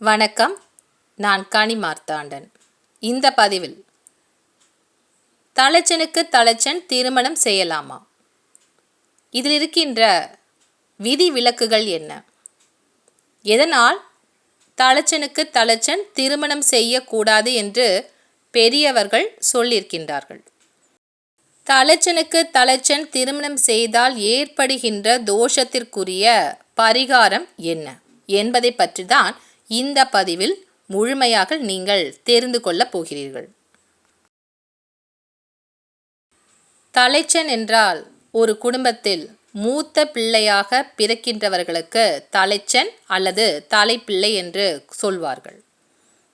வணக்கம். நான் கனி மார்த்தாண்டன். இந்த பதிவில் தலைச்சனுக்கு தலைச்சன் திருமணம் செய்யலாமா? இதில் இருக்கின்ற விதி விலக்குகள் என்ன? எதனால் தலைச்சனுக்கு தலைச்சன் திருமணம் செய்யக்கூடாது என்று பெரியவர்கள் சொல்லியிருக்கின்றார்கள். தலைச்சனுக்கு தலைச்சன் திருமணம் செய்தால் ஏற்படுகின்ற தோஷத்திற்குரிய பரிகாரம் என்ன என்பதை பற்றி தான் இந்த பதிவில் முழுமையாக நீங்கள் தெரிந்து கொள்ளப் போகிறீர்கள். தலைச்சன் என்றால் ஒரு குடும்பத்தில் மூத்த பிள்ளையாக பிறக்கின்றவர்களுக்கு தலைச்சன் அல்லது தலைப்பிள்ளை என்று சொல்வார்கள்.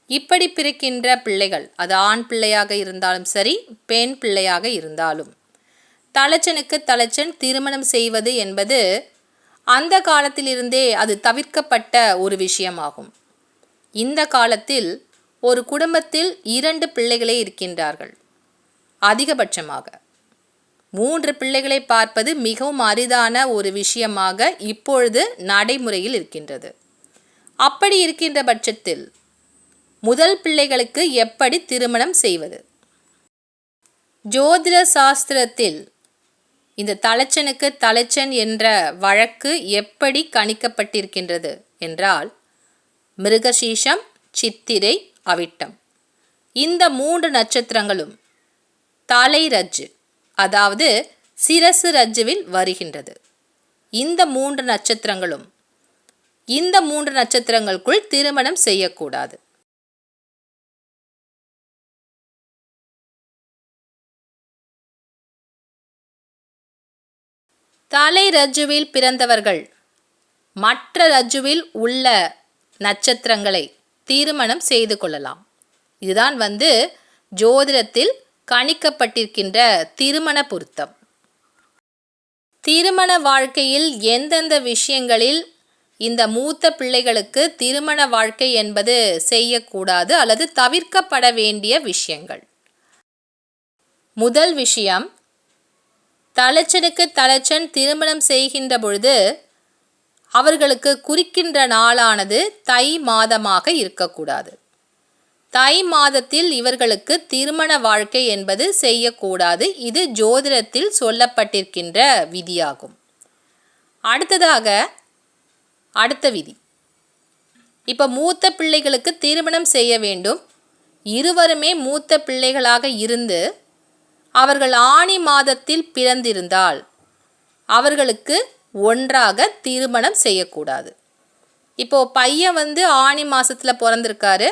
இப்படி பிறக்கின்ற பிள்ளைகள் அது ஆண் பிள்ளையாக இருந்தாலும் சரி பெண் பிள்ளையாக இருந்தாலும் தலைச்சனுக்கு தலைச்சன் திருமணம் செய்வது என்பது அந்த காலத்திலிருந்தே அது தவிர்க்கப்பட்ட ஒரு விஷயமாகும். இந்த காலத்தில் ஒரு குடும்பத்தில் இரண்டு பிள்ளைகளே இருக்கின்றார்கள். அதிகபட்சமாக மூன்று பிள்ளைகளை பார்ப்பது மிகவும் அரிதான ஒரு விஷயமாக இப்பொழுது நடைமுறையில் இருக்கின்றது. அப்படி இருக்கின்ற பட்சத்தில் முதல் பிள்ளைகளுக்கு எப்படி திருமணம் செய்வது? ஜோதிட சாஸ்திரத்தில் இந்த தலைச்சனுக்கு தலைச்சன் என்ற வழக்கு எப்படி கணிக்கப்பட்டிருக்கின்றது என்றால் மிருகசீஷம் சித்திரை அவிட்டம். இந்த மூன்று நட்சத்திரங்களும் தலை ரஜ்ஜு அதாவது சிரசு ரஜ்ஜுவில் வருகின்றது. இந்த மூன்று நட்சத்திரங்களும் இந்த மூன்று நட்சத்திரங்களுக்குள் திருமணம் செய்யக்கூடாது. தலை ரஜ்ஜுவில் பிறந்தவர்கள் மற்ற ரஜ்ஜுவில் உள்ள நட்சத்திரங்களை திருமணம் செய்து கொள்ளலாம். இதுதான் வந்து ஜோதிடத்தில் கணிக்கப்பட்டிருக்கின்ற திருமண பொருத்தம். திருமண வாழ்க்கையில் எந்தெந்த விஷயங்களில் இந்த மூத்த பிள்ளைகளுக்கு திருமண வாழ்க்கை என்பது செய்யக்கூடாது அல்லது தவிர்க்கப்பட வேண்டிய விஷயங்கள். முதல் விஷயம் தலைச்சனுக்கு தலைச்சன் திருமணம் செய்கின்ற பொழுது அவர்களுக்கு குறிக்கின்ற நாளானது தை மாதமாக இருக்கக்கூடாது. தை மாதத்தில் இவர்களுக்கு திருமண வாழ்க்கை என்பது செய்யக்கூடாது. இது ஜோதிடத்தில் சொல்லப்பட்டிருக்கின்ற விதியாகும். அடுத்ததாக அடுத்த விதி. இப்போ மூத்த பிள்ளைகளுக்கு திருமணம் செய்ய வேண்டும். இருவருமே மூத்த பிள்ளைகளாக இருந்து அவர்கள் ஆணி மாதத்தில் பிறந்திருந்தால் அவர்களுக்கு ஒன்றாக திருமணம் செய்யக்கூடாது. இப்போது பையன் வந்து ஆணி மாதத்தில் பிறந்திருக்காரு.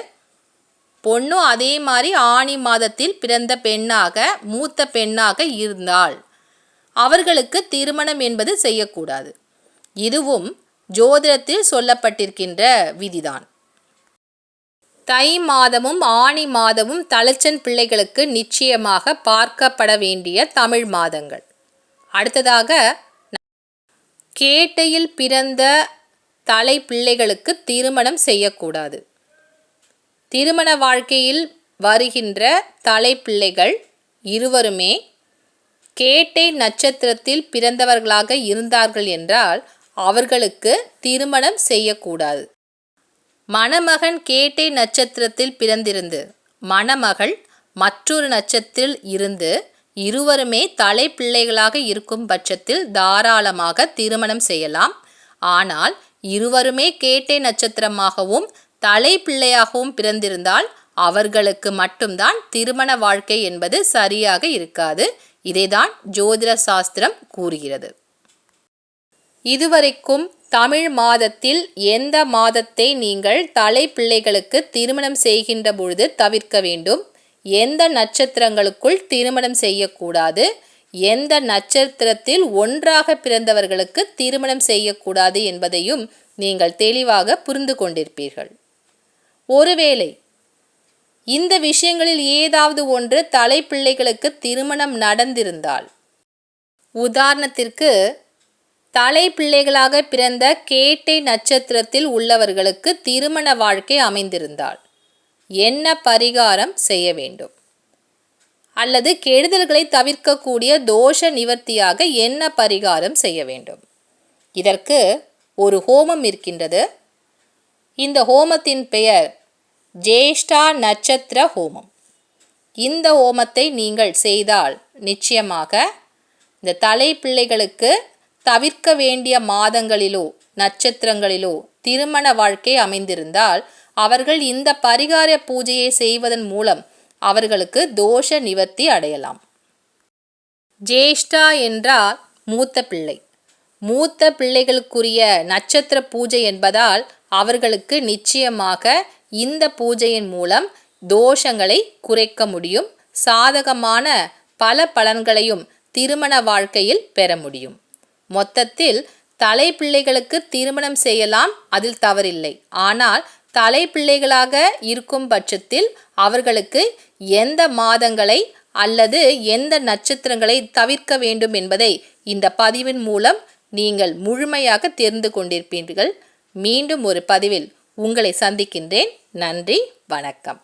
பொண்ணும் அதே மாதிரி ஆணி மாதத்தில் பிறந்த பெண்ணாக மூத்த பெண்ணாக இருந்தால் அவர்களுக்கு திருமணம் என்பது செய்யக்கூடாது. இதுவும் ஜோதிடத்தில் சொல்லப்பட்டிருக்கின்ற விதிதான். தை மாதமும் ஆணி மாதமும் தலைச்சன் பிள்ளைகளுக்கு நிச்சயமாக பார்க்கப்பட வேண்டிய தமிழ் மாதங்கள். அடுத்ததாக கேட்டையில் பிறந்த தலை பிள்ளைகளுக்கு திருமணம் செய்யக்கூடாது. திருமண வாழ்க்கையில் வருகின்ற தலை பிள்ளைகள் இருவருமே கேட்டை நட்சத்திரத்தில் பிறந்தவர்களாக இருந்தார்கள் என்றால் அவர்களுக்கு திருமணம் செய்யக்கூடாது. மணமகன் கேட்டை நட்சத்திரத்தில் பிறந்திருந்து மணமகள் மற்றொரு நட்சத்திரத்தில் இருந்து இருவருமே தலை பிள்ளைகளாக இருக்கும் பட்சத்தில் தாராளமாக திருமணம் செய்யலாம். ஆனால் இருவருமே கேட்டை நட்சத்திரமாகவும் தலை பிள்ளையாகவும் பிறந்திருந்தால் அவர்களுக்கு மட்டும்தான் திருமண வாழ்க்கை என்பது சரியாக இருக்காது. இதைதான் ஜோதிட சாஸ்திரம் கூறுகிறது. இதுவரைக்கும் தமிழ் மாதத்தில் எந்த மாதத்தை நீங்கள் தலை பிள்ளைகளுக்கு திருமணம் செய்கின்ற பொழுது தவிர்க்க வேண்டும்? எந்த நட்சத்திரங்களுக்குள் திருமணம் செய்யக்கூடாது எந்த நட்சத்திரத்தில் ஒன்றாக பிறந்தவர்களுக்கு திருமணம் செய்யக்கூடாது என்பதையும் நீங்கள் தெளிவாக புரிந்து கொண்டிருப்பீர்கள். ஒருவேளை இந்த விஷயங்களில் ஏதாவது ஒன்று தலைப்பிள்ளைகளுக்கு திருமணம் நடந்திருந்தால் உதாரணத்திற்கு தலை பிள்ளைகளாக பிறந்த கேட்டை நட்சத்திரத்தில் உள்ளவர்களுக்கு திருமண வாழ்க்கை அமைந்திருந்தால் என்ன பரிகாரம் செய்ய வேண்டும்? அல்லது கெடுதல்களை தவிர்க்கக்கூடிய தோஷ நிவர்த்தியாக என்ன பரிகாரம் செய்ய வேண்டும்? இதற்கு ஒரு ஹோமம் இருக்கின்றது. இந்த ஹோமத்தின் பெயர் ஜேஷ்டா நட்சத்திர ஹோமம். இந்த ஹோமத்தை நீங்கள் செய்தால் நிச்சயமாக இந்த தலை பிள்ளைகளுக்கு தவிர்க்க வேண்டிய மாதங்களிலோ நட்சத்திரங்களிலோ திருமண வாழ்க்கை அமைந்திருந்தால் அவர்கள் இந்த பரிகார பூஜையை செய்வதன் மூலம் அவர்களுக்கு தோஷ நிவர்த்தி அடையலாம். ஜேஷ்டா என்றால் மூத்த பிள்ளை. மூத்த பிள்ளைகளுக்குரிய நட்சத்திர பூஜை என்பதால் அவர்களுக்கு நிச்சயமாக இந்த பூஜையின் மூலம் தோஷங்களை குறைக்க முடியும். சாதகமான பல பலன்களையும் திருமண வாழ்க்கையில் பெற முடியும். மொத்தத்தில் தலை பிள்ளைகளுக்கு திருமணம் செய்யலாம் அதில் தவறில்லை. ஆனால் தலை பிள்ளைகளாக இருக்கும் பட்சத்தில் அவர்களுக்கு எந்த மாதங்களை அல்லது எந்த நட்சத்திரங்களை தவிர்க்க வேண்டும் என்பதை இந்த பதிவின் மூலம் நீங்கள் முழுமையாக தெரிந்து கொண்டிருப்பீர்கள். மீண்டும் ஒரு பதிவில் உங்களை சந்திக்கின்றேன். நன்றி வணக்கம்.